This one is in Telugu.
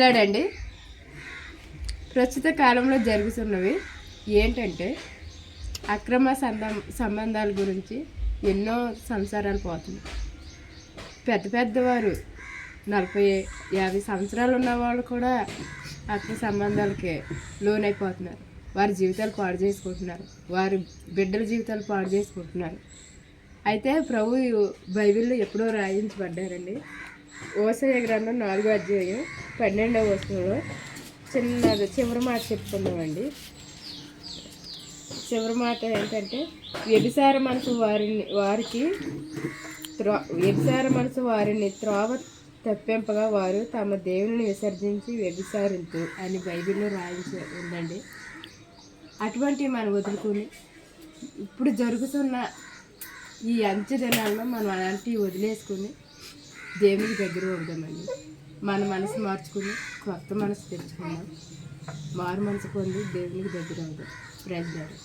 మాట్లాడండి ప్రస్తుత కాలంలో జరుగుతున్నవి ఏంటంటే అక్రమ సంబం సంబంధాల గురించి ఎన్నో సంసారాలు పోతున్నాయి. పెద్ద పెద్దవారు నలభై యాభై సంవత్సరాలు ఉన్న వాళ్ళు కూడా అక్రమ సంబంధాలకి లోనైపోతున్నారు. వారి జీవితాలు పాడు చేసుకుంటున్నారు. వారి బిడ్డల జీవితాలు పాడు చేసుకుంటున్నారు. అయితే ప్రభు బైబిల్లో ఎప్పుడో రాయించబడ్డారండి. ఓసయ గ్రంథం నాలుగో అధ్యాయం పన్నెండవ వచనంలో చిన్నది చివరి మాట చెప్పుకున్నామండి చివరి మాట ఏంటంటే వ్యభిసార మనసు వారిని వారికి త్రో వ్యభిసార మనసు వారిని త్రోవ తప్పింపగా వారు తమ దేవుని విసర్జించి వ్యభిసారింతు అని బైబిల్లో రాయించి ఉందండి. అటువంటి మనం వదులుకొని ఇప్పుడు జరుగుతున్న ఈ అంచె దినాల్లో మనం అలాంటివి వదిలేసుకుని దేవుని దగ్గర అవుదామండి మన మనసు మార్చుకుని కొత్త మనసు తెచ్చుకుందాం మారు మనసు పొంది దేవునికి దగ్గర అవుదాం. ప్రజలు